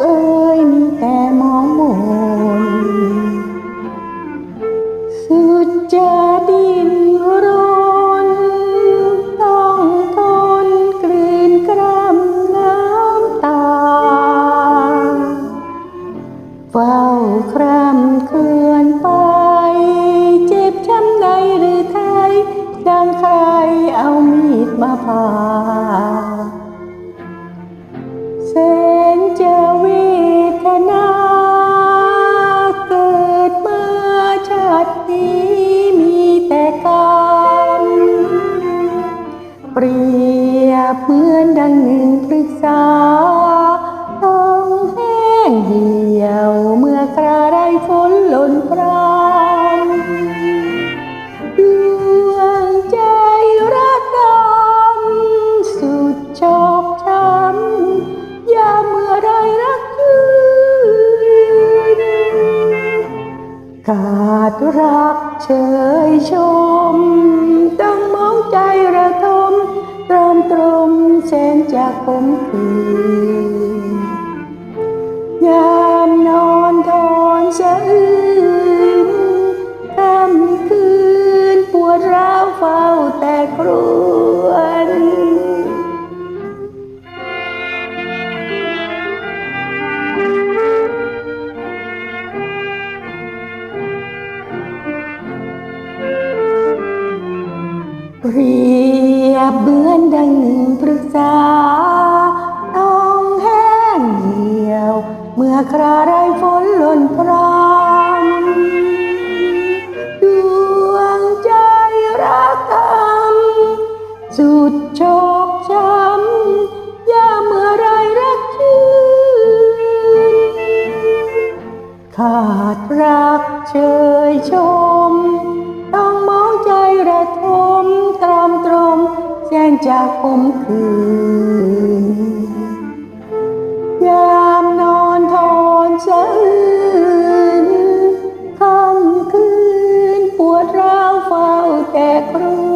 เอ้ยมีแต่มองมนสุดจะดินรนต้องทนกลืนกรำน้ำตาเฝ้าคร่ำเลื่อนไปเจ็บช้ำในหรือไทยดังใครเอามีดมาผ่า ปรียบเหมือนดังหนึ่งปรึกษาต้องแห้งเหี่ยวเมื่อกระไรฝนหล่นพรำดวงใจรักดำสุดชอกช้ำยามเมื่อไรรักคืนขาดรักเชยชมต้อง ตรอมตรมแสนจากผมคืนยามนอนทอนสะอื้นค่ำคืนปวดร้าวเฝ้าแต่ครวน เปรียบเหมือนดังหนึ่งปรึกษาต้องแห้งเหี่ยว เมื่อคราไรฝนหล่นพรำดวงใจรักกำสุดโชคช้ำย่าเมื่อไรรักชื่นขาดรักเชยชม จากผมคืน ยามนอนทอนสะอื้นค่ำคืนปวดร้าวเฝ้าแต่ครู